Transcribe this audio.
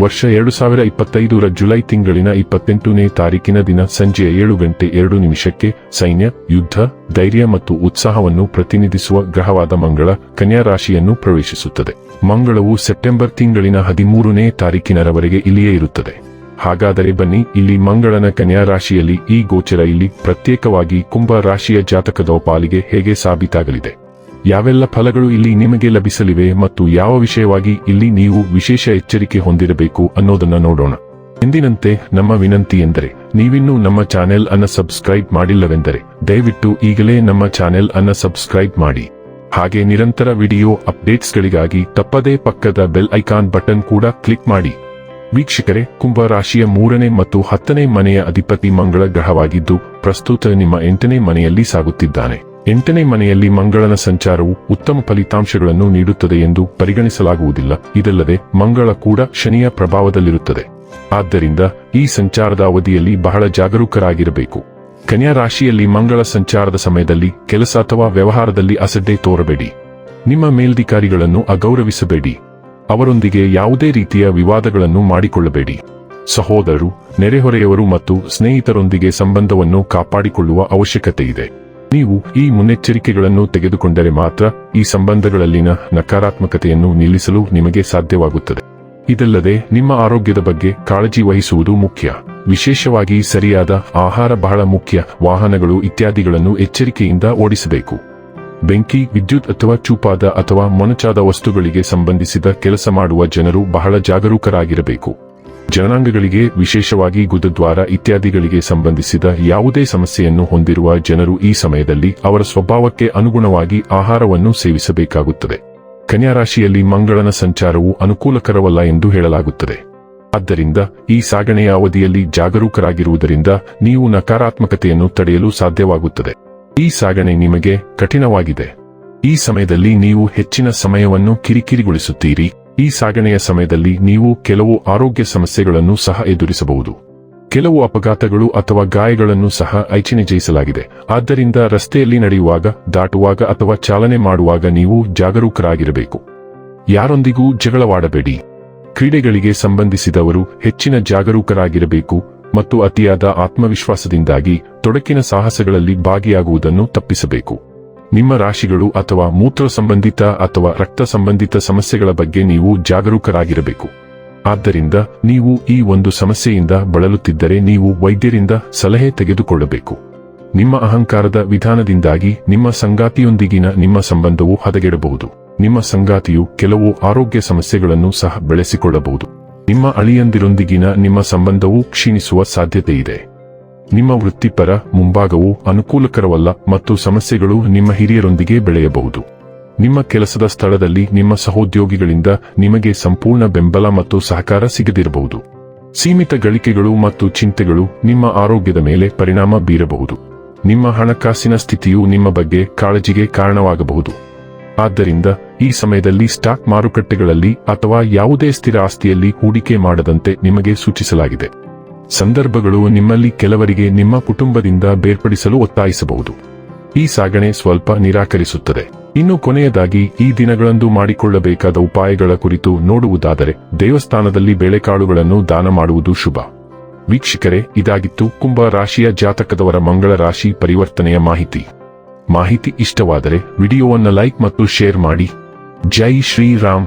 ವರ್ಷ ಎರಡು ಸಾವಿರ ಇಪ್ಪತ್ತೈದರ ಜುಲೈ ತಿಂಗಳಿನ ಇಪ್ಪತ್ತೆಂಟನೇ ತಾರೀಕಿನ ದಿನ ಸಂಜೆ ಏಳು ಗಂಟೆ ಎರಡು ನಿಮಿಷಕ್ಕೆ ಸೈನ್ಯ, ಯುದ್ಧ, ಧೈರ್ಯ ಮತ್ತು ಉತ್ಸಾಹವನ್ನು ಪ್ರತಿನಿಧಿಸುವ ಗ್ರಹವಾದ ಮಂಗಳ ಕನ್ಯಾ ರಾಶಿಯನ್ನು ಪ್ರವೇಶಿಸುತ್ತದೆ. ಮಂಗಳವು ಸೆಪ್ಟೆಂಬರ್ ತಿಂಗಳಿನ ಹದಿಮೂರನೇ ತಾರೀಕಿನರವರೆಗೆ ಇಲ್ಲಿಯೇ ಇರುತ್ತದೆ. ಹಾಗಾದರೆ ಬನ್ನಿ, ಇಲ್ಲಿ ಮಂಗಳನ ಕನ್ಯಾ ರಾಶಿಯಲ್ಲಿ ಈ ಗೋಚರ ಇಲ್ಲಿ ಪ್ರತ್ಯೇಕವಾಗಿ ಕುಂಭ ರಾಶಿಯ ಜಾತಕದ ಪಾಲಿಗೆ ಹೇಗೆ ಸಾಬೀತಾಗಲಿದೆ? ಯಾವೆಲ್ಲ ಫಲಗಳು ಇಲ್ಲಿ ನಿಮಗೆ ಲಭಿಸಲಿವೆ ಮತ್ತು ಯಾವ ವಿಷಯವಾಗಿ ಇಲ್ಲಿ ನೀವು ವಿಶೇಷ ಎಚ್ಚರಿಕೆ ಹೊಂದಿರಬೇಕು ಅನ್ನೋದನ್ನ ನೋಡೋಣ. ಎಂದಿನಂತೆ ನಮ್ಮ ವಿನಂತಿ ಎಂದರೆ, ನೀವಿನ್ನೂ ನಮ್ಮ ಚಾನೆಲ್ ಅನ್ನ ಸಬ್ಸ್ಕ್ರೈಬ್ ಮಾಡಿಲ್ಲವೆಂದರೆ, ದಯವಿಟ್ಟು ಈಗಲೇ ನಮ್ಮ ಚಾನೆಲ್ ಅನ್ನ ಸಬ್ಸ್ಕ್ರೈಬ್ ಮಾಡಿ. ಹಾಗೆ ನಿರಂತರ ವಿಡಿಯೋ ಅಪ್ಡೇಟ್ಸ್ಗಳಿಗಾಗಿ ತಪ್ಪದೇ ಪಕ್ಕದ ಬೆಲ್ ಐಕಾನ್ ಬಟನ್ ಕೂಡ ಕ್ಲಿಕ್ ಮಾಡಿ. ವೀಕ್ಷಕರೇ ಕುಂಭ ರಾಶಿಯ ಮೂರನೇ ಮತ್ತು ಹತ್ತನೇ ಮನೆಯ ಅಧಿಪತಿ ಮಂಗಳ ಗ್ರಹವಾಗಿದ್ದು, ಪ್ರಸ್ತುತ ನಿಮ್ಮ ಎಂಟನೇ ಮನೆಯಲ್ಲಿ ಸಾಗುತ್ತಿದ್ದಾನೆ. ಎಂಟನೇ ಮನೆಯಲ್ಲಿ ಮಂಗಳನ ಸಂಚಾರವು ಉತ್ತಮ ಫಲಿತಾಂಶಗಳನ್ನು ನೀಡುತ್ತದೆ ಎಂದು ಪರಿಗಣಿಸಲಾಗುವುದಿಲ್ಲ. ಇದಲ್ಲದೆ, ಮಂಗಳ ಕೂಡ ಶನಿಯ ಪ್ರಭಾವದಲ್ಲಿರುತ್ತದೆ. ಆದ್ದರಿಂದ, ಈ ಸಂಚಾರದ ಅವಧಿಯಲ್ಲಿ ಬಹಳ ಜಾಗರೂಕರಾಗಿರಬೇಕು. ಕನ್ಯಾ ರಾಶಿಯಲ್ಲಿ ಮಂಗಳ ಸಂಚಾರದ ಸಮಯದಲ್ಲಿ ಕೆಲಸ ಅಥವಾ ವ್ಯವಹಾರದಲ್ಲಿ ಅಸಡ್ಡೆ ತೋರಬೇಡಿ. ನಿಮ್ಮ ಮೇಲ್ಧಿಕಾರಿಗಳನ್ನು ಅಗೌರವಿಸಬೇಡಿ. ಅವರೊಂದಿಗೆ ಯಾವುದೇ ರೀತಿಯ ವಿವಾದಗಳನ್ನು ಮಾಡಿಕೊಳ್ಳಬೇಡಿ. ಸಹೋದರರು, ನೆರೆಹೊರೆಯವರು ಮತ್ತು ಸ್ನೇಹಿತರೊಂದಿಗೆ ಸಂಬಂಧವನ್ನು ಕಾಪಾಡಿಕೊಳ್ಳುವ ಅವಶ್ಯಕತೆ ಇದೆ ನೀವು ಈ ಮುನ್ನೆಚ್ಚರಿಕೆಗಳನ್ನು ತೆಗೆದುಕೊಂಡರೆ ಮಾತ್ರ ಈ ಸಂಬಂಧಗಳಲ್ಲಿನ ನಕಾರಾತ್ಮಕತೆಯನ್ನು ನಿಲ್ಲಿಸಲು ನಿಮಗೆ ಸಾಧ್ಯವಾಗುತ್ತದೆ. ಇದಲ್ಲದೆ ನಿಮ್ಮ ಆರೋಗ್ಯದ ಬಗ್ಗೆ ಕಾಳಜಿ ವಹಿಸುವುದು ಮುಖ್ಯ. ವಿಶೇಷವಾಗಿ ಸರಿಯಾದ ಆಹಾರ ಬಹಳ ಮುಖ್ಯ. ವಾಹನಗಳು ಇತ್ಯಾದಿಗಳನ್ನು ಎಚ್ಚರಿಕೆಯಿಂದ ಓಡಿಸಬೇಕು. ಬೆಂಕಿ, ವಿದ್ಯುತ್ ಅಥವಾ ಚೂಪಾದ ಅಥವಾ ಮೊನಚಾದ ವಸ್ತುಗಳಿಗೆ ಸಂಬಂಧಿಸಿದ ಕೆಲಸ ಮಾಡುವ ಜನರು ಬಹಳ ಜಾಗರೂಕರಾಗಿರಬೇಕು. ಜನಾಂಗಗಳಿಗೆ, ವಿಶೇಷವಾಗಿ ಗುದದ್ವಾರ ಇತ್ಯಾದಿಗಳಿಗೆ ಸಂಬಂಧಿಸಿದ ಯಾವುದೇ ಸಮಸ್ಯೆಯನ್ನು ಹೊಂದಿರುವ ಜನರು ಈ ಸಮಯದಲ್ಲಿ ಅವರ ಸ್ವಭಾವಕ್ಕೆ ಅನುಗುಣವಾಗಿ ಆಹಾರವನ್ನು ಸೇವಿಸಬೇಕಾಗುತ್ತದೆ. ಕನ್ಯಾ ರಾಶಿಯಲ್ಲಿ ಮಂಗಳನ ಸಂಚಾರವು ಅನುಕೂಲಕರವಲ್ಲ ಎಂದು ಹೇಳಲಾಗುತ್ತದೆ. ಆದ್ದರಿಂದ ಈ ಸಾಗಣೆಯ ಅವಧಿಯಲ್ಲಿ ಜಾಗರೂಕರಾಗಿರುವುದರಿಂದ ನೀವು ನಕಾರಾತ್ಮಕತೆಯನ್ನು ತಡೆಯಲು ಸಾಧ್ಯವಾಗುತ್ತದೆ. ಈ ಸಾಗಣೆ ನಿಮಗೆ ಕಠಿಣವಾಗಿದೆ. ಈ ಸಮಯದಲ್ಲಿ ನೀವು ಹೆಚ್ಚಿನ ಸಮಯವನ್ನು ಕಿರಿಕಿರಿಗೊಳಿಸುತ್ತೀರಿ. ಈ ಸಾಗಣೆಯ ಸಮಯದಲ್ಲಿ ನೀವು ಕೆಲವು ಆರೋಗ್ಯ ಸಮಸ್ಯೆಗಳನ್ನು ಸಹ ಎದುರಿಸಬಹುದು. ಕೆಲವು ಅಪಘಾತಗಳು ಅಥವಾ ಗಾಯಗಳನ್ನು ಸಹ ಐಚಿನೆ ಜಯಿಸಲಾಗಿದೆ ಆದ್ದರಿಂದ ರಸ್ತೆಯಲ್ಲಿ ನಡೆಯುವಾಗ, ದಾಟುವಾಗ ಅಥವಾ ಚಾಲನೆ ಮಾಡುವಾಗ ನೀವು ಜಾಗರೂಕರಾಗಿರಬೇಕು. ಯಾರೊಂದಿಗೂ ಜಗಳವಾಡಬೇಡಿ. ಕ್ರೀಡೆಗಳಿಗೆ ಸಂಬಂಧಿಸಿದವರು ಹೆಚ್ಚಿನ ಜಾಗರೂಕರಾಗಿರಬೇಕು ಮತ್ತು ಅತಿಯಾದ ಆತ್ಮವಿಶ್ವಾಸದಿಂದಾಗಿ ತೊಡಕಿನ ಸಾಹಸಗಳಲ್ಲಿ ಭಾಗಿಯಾಗುವುದನ್ನು ತಪ್ಪಿಸಬೇಕು. ನಿಮ್ಮ ರಾಶಿಗಳು ಅಥವಾ ಮೂತ್ರ ಸಂಬಂಧಿತ ಅಥವಾ ರಕ್ತ ಸಂಬಂಧಿತ ಸಮಸ್ಯೆಗಳ ಬಗ್ಗೆ ನೀವು ಜಾಗರೂಕರಾಗಿರಬೇಕು. ಆದ್ದರಿಂದ ನೀವು ಈ ಒಂದು ಸಮಸ್ಯೆಯಿಂದ ಬಳಲುತ್ತಿದ್ದರೆ ನೀವು ವೈದ್ಯರಿಂದ ಸಲಹೆ ತೆಗೆದುಕೊಳ್ಳಬೇಕು. ನಿಮ್ಮ ಅಹಂಕಾರದ ವಿಧಾನದಿಂದಾಗಿ ನಿಮ್ಮ ಸಂಗಾತಿಯೊಂದಿಗಿನ ನಿಮ್ಮ ಸಂಬಂಧವು ಹದಗೆಡಬಹುದು. ನಿಮ್ಮ ಸಂಗಾತಿಯು ಕೆಲವು ಆರೋಗ್ಯ ಸಮಸ್ಯೆಗಳನ್ನು ಸಹ ಬೆಳೆಸಿಕೊಳ್ಳಬಹುದು. ನಿಮ್ಮ ಅಳಿಯಂದಿರೊಂದಿಗಿನ ನಿಮ್ಮ ಸಂಬಂಧವು ಕ್ಷೀಣಿಸುವ ಸಾಧ್ಯತೆ ಇದೆ ನಿಮ್ಮ ವೃತ್ತಿಪರ ಮುಂಭಾಗವು ಅನುಕೂಲಕರವಲ್ಲ ಮತ್ತು ಸಮಸ್ಯೆಗಳು ನಿಮ್ಮ ಹಿರಿಯರೊಂದಿಗೆ ಬೆಳೆಯಬಹುದು. ನಿಮ್ಮ ಕೆಲಸದ ಸ್ಥಳದಲ್ಲಿ ನಿಮ್ಮ ಸಹೋದ್ಯೋಗಿಗಳಿಂದ ನಿಮಗೆ ಸಂಪೂರ್ಣ ಬೆಂಬಲ ಮತ್ತು ಸಹಕಾರ ಸಿಗದಿರಬಹುದು. ಸೀಮಿತ ಗಳಿಕೆಗಳು ಮತ್ತು ಚಿಂತೆಗಳು ನಿಮ್ಮ ಆರೋಗ್ಯದ ಮೇಲೆ ಪರಿಣಾಮ ಬೀರಬಹುದು. ನಿಮ್ಮ ಹಣಕಾಸಿನ ಸ್ಥಿತಿಯು ನಿಮ್ಮ ಬಗ್ಗೆ ಕಾಳಜಿಗೆ ಕಾರಣವಾಗಬಹುದು. ಆದ್ದರಿಂದ ಈ ಸಮಯದಲ್ಲಿ ಸ್ಟಾಕ್ ಮಾರುಕಟ್ಟೆಗಳಲ್ಲಿ ಅಥವಾ ಯಾವುದೇ ಸ್ಥಿರ ಆಸ್ತಿಯಲ್ಲಿ ಹೂಡಿಕೆ ಮಾಡದಂತೆ ನಿಮಗೆ ಸೂಚಿಸಲಾಗಿದೆ. ಸಂದರ್ಭಗಳು ನಿಮ್ಮಲ್ಲಿ ಕೆಲವರಿಗೆ ನಿಮ್ಮ ಕುಟುಂಬದಿಂದ ಬೇರ್ಪಡಿಸಲು ಒತ್ತಾಯಿಸಬಹುದು. ಈ ಸಾಗಣೆ ಸ್ವಲ್ಪ ನಿರಾಕರಿಸುತ್ತದೆ. ಇನ್ನು ಕೊನೆಯದಾಗಿ, ಈ ದಿನಗಳಂದು ಮಾಡಿಕೊಳ್ಳಬೇಕಾದ ಉಪಾಯಗಳ ಕುರಿತು ನೋಡುವುದಾದರೆ, ದೇವಸ್ಥಾನದಲ್ಲಿ ಬೇಳೆಕಾಳುಗಳನ್ನು ದಾನ ಮಾಡುವುದು ಶುಭ. ವೀಕ್ಷಕರೇ, ಇದಾಗಿತ್ತು ಕುಂಭ ರಾಶಿಯ ಜಾತಕದವರ ಮಂಗಳ ರಾಶಿ ಪರಿವರ್ತನೆಯ ಮಾಹಿತಿ. ಮಾಹಿತಿ ಇಷ್ಟವಾದರೆ, ವಿಡಿಯೋವನ್ನು ಲೈಕ್ ಮತ್ತು ಶೇರ್ ಮಾಡಿ. ಜೈ ಶ್ರೀರಾಮ್.